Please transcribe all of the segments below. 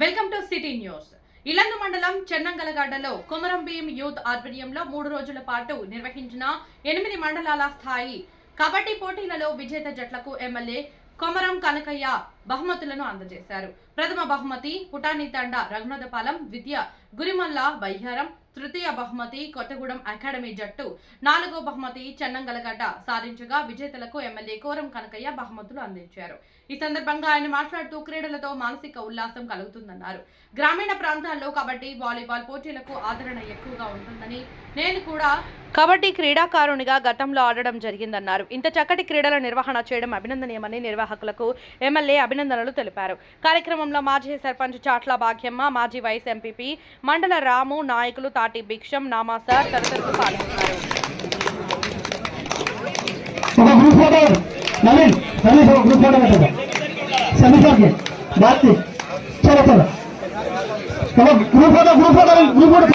Welcome to city news. Yellandu మండలం చెన్నంగలగడ్డలో Komaram Bheem youth ఆధ్వర్యంలో మూడు రోజుల పాటు నిర్వహించిన ఎనిమిది మండలాల స్థాయి కబడ్డీ పోటీలలో విజేత జట్లకు ఎమ్మెల్యే కొమరం కనకయ్య బహుమతులను అందజేశారు. ప్రథమ బహుమతి పుటాని తండ రఘునాథపాలెం విద్య గురిమల్ల బయ్యారం తృతీయ బహుమతి కొత్తగూడెం అకాడమీ జట్టు నాలుగో బహుమతి చెన్నంగలగడ్డ సాధించగా విజేతలకు ఎమ్మెల్యే కోరం కనకయ్య బహుమతులు అందించారు. ఈ సందర్భంగా ఆయన మాట్లాడుతూ క్రీడలతో మానసిక ఉల్లాసం కలుగుతుందన్నారు. గ్రామీణ ప్రాంతాల్లో కబడ్డీ వాలీబాల్ పోటీలకు ఆదరణ ఎక్కువగా ఉంటుందని నేను కూడా కబడ్డీ క్రీడాకారునిగా గతంలో ఆడడం జరిగిందన్నారు. ఇంత చక్కటి క్రీడల నిర్వహణ చేయడం అభినందనీయమని నిర్వాహకులకు ఎమ్మెల్యే అభినందనలు తెలిపారు. కార్యక్రమంలో మాజీ సర్పంచ్ చాట్ల భాగ్యమ్మ మాజీ వైస్ ఎంపీపీ మండల రాము నాయకులు తాటి భిక్షం నామాసార్ తదితరులు పాల్గొన్నారు. ఒక గ్రూప్ ఫోటో నవీన్ నవీన్ ఒక గ్రూప్ ఫోటో పెట్టండి सभी करके बात की चलो चलो चलो group photo group photo group photo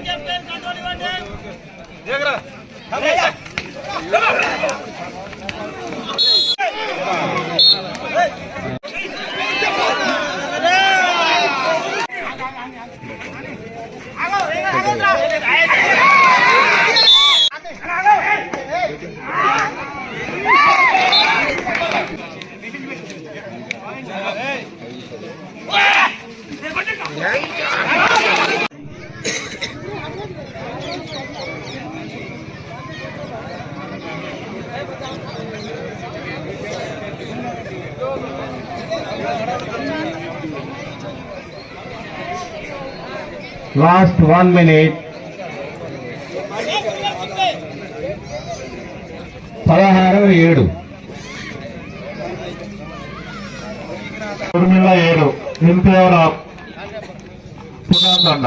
captain கண்டோலி வாண்டே ஜெயகரா Last one మినిట్ పదహారు ఏడు. ఉర్మిళ ఏడు. నింపేవర పునాదండ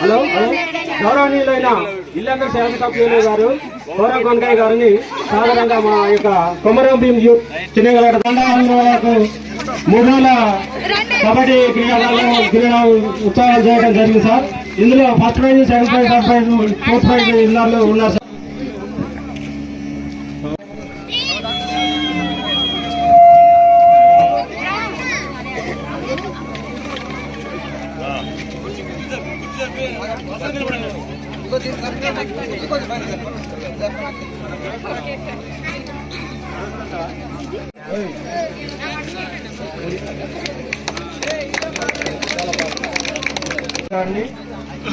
హలో గౌరవనీయులైన ఇల్లందర్ శాసనసభ్యులు గారు గౌరవ కొనకాయ గారిని సాధారణంగా మా యొక్క కొమరం భీం యూత్ చిన్నగల దండాలకు మూడు రోజుల కబడ్డీ క్రీడలలో క్రీడా ఉత్సవాలు చేయడం జరిగింది సార్. ఇందులో first prize second prize third prize fourth prize ఇన్నర్లు ఉన్నారు సార్.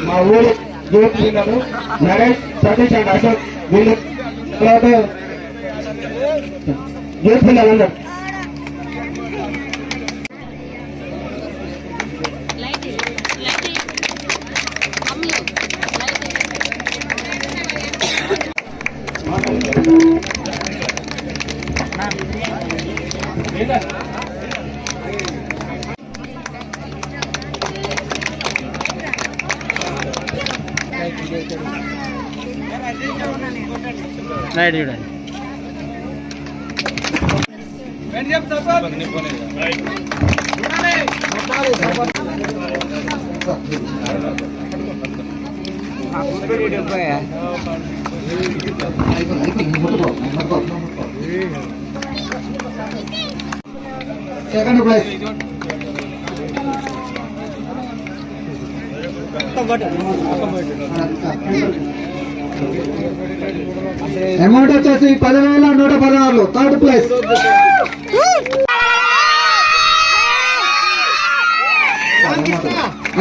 మా ఊరు యూత్ పిల్లలు నరేష్ సతీష్ అండ్ అశోక్ వీళ్ళు. తర్వాత యూత్ పిల్లలందరూ రైట్ చూడండి. సెకండ్ ప్లేస్ అమౌంట్ వచ్చేసి పదివేల నూట పదహారులు థర్డ్ ప్లేస్.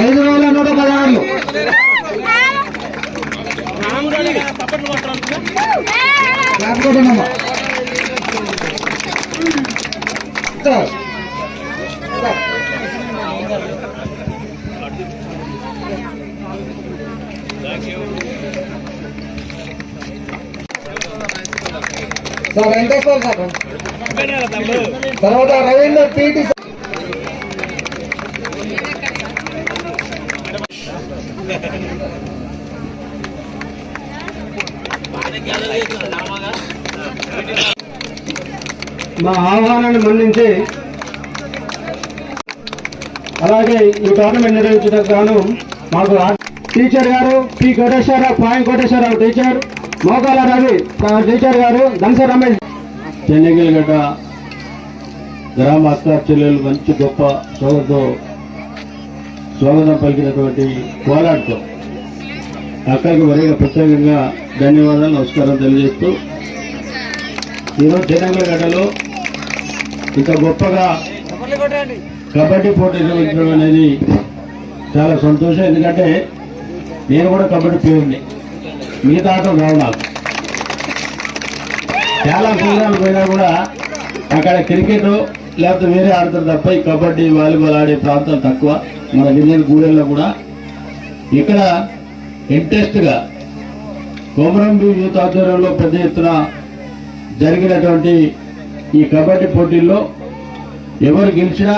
ఐదు వేల నూట పదహారులు. Clap sir sir. తర్వాత రవీంద్ర పీటీ మా ఆహ్వానాన్ని మన్నించి అలాగే ఈ టోర్నమెంట్ నిర్వహించడానికి గాను మాకు టీచర్ గారు P Koteswararao Payam Koteswararao teacher. Mokala Ravi teacher గారు దంస రమేష్. చెన్నగిలిగడ్డ గ్రామ అక్క చెల్లెలు మంచి గొప్ప సోదరుతో స్వాగతం పలికినటువంటి పోరాడుతో అక్కడికి మరిగా ప్రత్యేకంగా ధన్యవాదాలు నమస్కారం తెలియజేస్తూ ఈరోజు చెన్నగిలిగడ్డలో ఇంత గొప్పగా కబడ్డీ పోటీ నిర్వహించడం అనేది చాలా సంతోషం. ఎందుకంటే నేను కూడా కబడ్డీ ప్లేయర్ని మిగతా ఆటలు నాకు చాలా ప్రోగ్రాం పోయినా కూడా అక్కడ క్రికెట్ లేకపోతే వేరే ఆడతారు తప్ప ఈ కబడ్డీ వాలీబాల్ ఆడే ప్రాంతాలు తక్కువ. మన గిన్నెల గూడెల్లో కూడా. ఇక్కడ ఇంట్రెస్ట్గా కొమరంబి యూత్ ఆధ్వర్యంలో పెద్ద ఎత్తున జరిగినటువంటి ఈ కబడ్డీ పోటీల్లో ఎవరు గెలిచినా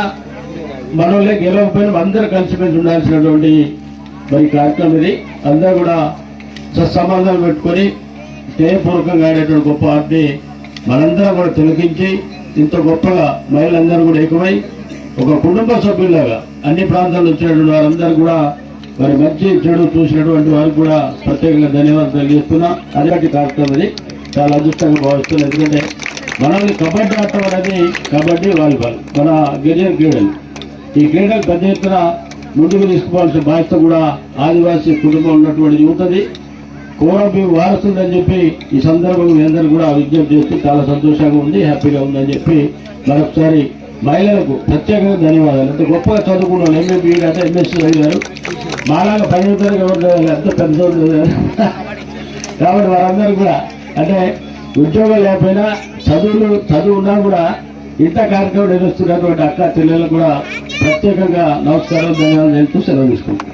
మనోళ్ళే గెలవకపోయినా అందరూ కలిసిమెలిసి ఉండాల్సినటువంటి మరి కార్యక్రమం ఇది. అందరూ కూడా సత్సంబంధాలు పెట్టుకొని స్నేహపూర్వకంగా ఆడేటువంటి గొప్ప ఆటని మనందరం కూడా తిలకించి ఇంత గొప్పగా మహిళలందరూ కూడా ఏకమై ఒక కుటుంబ సభ్యులాగా అన్ని ప్రాంతాల వచ్చినటువంటి వారందరూ కూడా మరి మంచి చెడు చూసినటువంటి వారికి కూడా ప్రత్యేకంగా ధన్యవాదాలు తెలియజేస్తున్నా. అదే కార్యక్రమం అది చాలా అదృష్టంగా భావిస్తున్నాను ఎందుకంటే మనల్ని కబడ్డీ ఆడటం అనేది కబడ్డీ వాలీబాల్ మన గిరిజన క్రీడలు. ఈ క్రీడలు పెద్ద ఎత్తున ముందుకు తీసుకోవాల్సిన బాధ్యత కూడా ఆదివాసీ కుటుంబం ఉన్నటువంటి యువతది. కోరబి వారుస్తుందని చెప్పి ఈ సందర్భంగా మీ అందరూ కూడా విజ్ఞప్తి చేస్తూ చాలా సంతోషంగా ఉంది హ్యాపీగా ఉందని చెప్పి మరొకసారి మహిళలకు ప్రత్యేకంగా ధన్యవాదాలు. ఎంత గొప్పగా చదువుకున్న వాళ్ళు ఎంఏ అంటే ఎంఎస్సీ చదివారు మాలాగా పదిహేను తరగతి ఎవరు ఎంత పెద్ద కాబట్టి వారందరూ కూడా అంటే ఉద్యోగం లేకపోయినా చదువులు చదువు ఉన్నా కూడా ఇంత కార్యక్రమం నిర్వహిస్తున్నటువంటి అక్క చెల్లెలకు కూడా ప్రత్యేకంగా నమస్కారం ధన్యవాదాలు తెలుపుతూ సెలవు తీసుకుంటాం